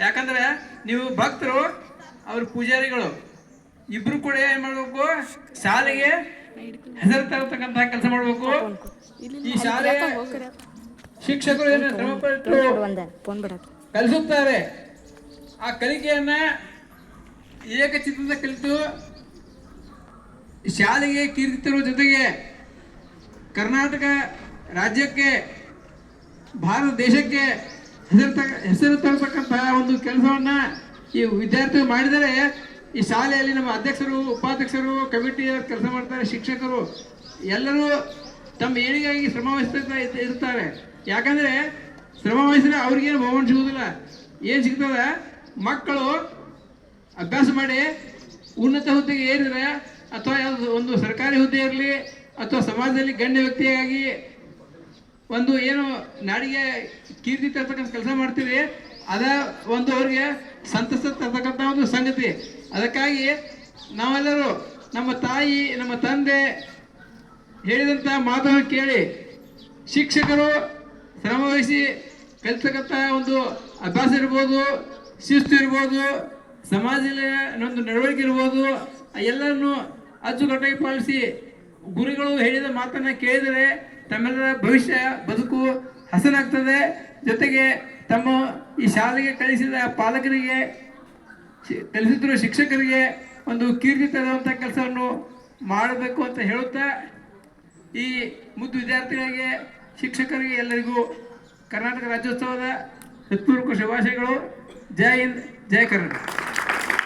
ಯಾಕಂದ್ರೆ ನೀವು ಭಕ್ತರು ಅವ್ರ ಪೂಜಾರಿಗಳು ಇಬ್ರು ಕೂಡ ಏನ್ ಮಾಡ್ಬೇಕು? ಶಾಲೆಗೆ ಹೆಸರು ತರತಕ್ಕಂತ ಕೆಲಸ ಮಾಡ್ಬೇಕು. ಈ ಶಾಲೆ ಶಿಕ್ಷಕರು ಏನ ಕಲಿಸುತ್ತಾರೆ. ಆ ಕಲಿಕೆಯನ್ನ ಏಕಚಿತ್ತದ ಕಲಿತು ಶಾಲೆಗೆ ಕೀರ್ತಿ ತರುವ ಜೊತೆಗೆ ಕರ್ನಾಟಕ ರಾಜ್ಯಕ್ಕೆ ಭಾರತ ದೇಶಕ್ಕೆ ಹೆಸರು ತಗ ಹೆಸರು ತರತಕ್ಕಂತಹ ಒಂದು ಕೆಲಸವನ್ನ ಈ ವಿದ್ಯಾರ್ಥಿಗಳು ಮಾಡಿದರೆ ಈ ಶಾಲೆಯಲ್ಲಿ ನಮ್ಮ ಅಧ್ಯಕ್ಷರು, ಉಪಾಧ್ಯಕ್ಷರು ಕಮಿಟಿ ಕೆಲಸ ಮಾಡ್ತಾರೆ, ಶಿಕ್ಷಕರು, ಎಲ್ಲರೂ ತಮ್ಮ ಏಳಿಗೆಯಾಗಿ ಶ್ರಮ ವಹಿಸ್ತಾ ಇರ್ತ- ಇರ್ತಾರೆ ಯಾಕಂದ್ರೆ ಶ್ರಮ ವಹಿಸಿದ್ರೆ ಅವ್ರಿಗೇನು ಬಹುಮಾನ ಸಿಗುವುದಿಲ್ಲ. ಏನು ಸಿಗ್ತದೆ? ಮಕ್ಕಳು ಅಭ್ಯಾಸ ಮಾಡಿ ಉನ್ನತ ಹುದ್ದೆಗೆ ಏರಿದರೆ ಅಥವಾ ಯಾವುದು ಒಂದು ಸರ್ಕಾರಿ ಹುದ್ದೆ ಇರಲಿ ಅಥವಾ ಸಮಾಜದಲ್ಲಿ ಗಣ್ಯ ವ್ಯಕ್ತಿಯಾಗಿ ಒಂದು ಏನು ನಾಡಿಗೆ ಕೀರ್ತಿ ತರ್ತಕ್ಕಂಥ ಕೆಲಸ ಮಾಡ್ತೀವಿ, ಅದ ಒಂದು ಅವ್ರಿಗೆ ಸಂತಸ ತರ್ತಕ್ಕಂಥ ಒಂದು ಸಂಗತಿ. ಅದಕ್ಕಾಗಿ ನಾವೆಲ್ಲರೂ ನಮ್ಮ ತಾಯಿ, ನಮ್ಮ ತಂದೆ ಹೇಳಿದಂಥ ಮಾತನ್ನು ಕೇಳಿ ಶಿಕ್ಷಕರು ಶ್ರಮವಹಿಸಿ ಕಲಿತಕ್ಕಂಥ ಒಂದು ಅಭ್ಯಾಸ ಇರ್ಬೋದು, ಶಿಸ್ತು ಇರ್ಬೋದು, ಸಮಾಜದಲ್ಲಿ ಒಂದು ನಡವಳಿಕೆ ಇರ್ಬೋದು, ಎಲ್ಲರನ್ನು ಅಚ್ಚುಕಟ್ಟಾಗಿ ಪಾಲಿಸಿ ಗುರುಗಳು ಹೇಳಿದ ಮಾತನ್ನು ಕೇಳಿದರೆ ತಮ್ಮೆಲ್ಲರ ಭವಿಷ್ಯ ಬದುಕು ಹಸನಾಗ್ತದೆ. ಜೊತೆಗೆ ತಮ್ಮ ಈ ಶಾಲೆಗೆ ಕಳಿಸಿದ ಪಾಲಕರಿಗೆ ಕಲಿಸುತ್ತಿರುವ ಶಿಕ್ಷಕರಿಗೆ ಒಂದು ಕೀರ್ತಿ ತರುವಂಥ ಕೆಲಸವನ್ನು ಮಾಡಬೇಕು ಅಂತ ಹೇಳುತ್ತಾ, ಈ ಮುದ್ದು ವಿದ್ಯಾರ್ಥಿಗಳಿಗೆ, ಶಿಕ್ಷಕರಿಗೆ ಎಲ್ಲರಿಗೂ ಕರ್ನಾಟಕ ರಾಜ್ಯೋತ್ಸವದ ಹೃತ್ಪೂರ್ವಕ ಶುಭಾಶಯಗಳು. ಜೈ ಹಿಂದ್, ಜೈ ಕರ್ನಾಟಕ.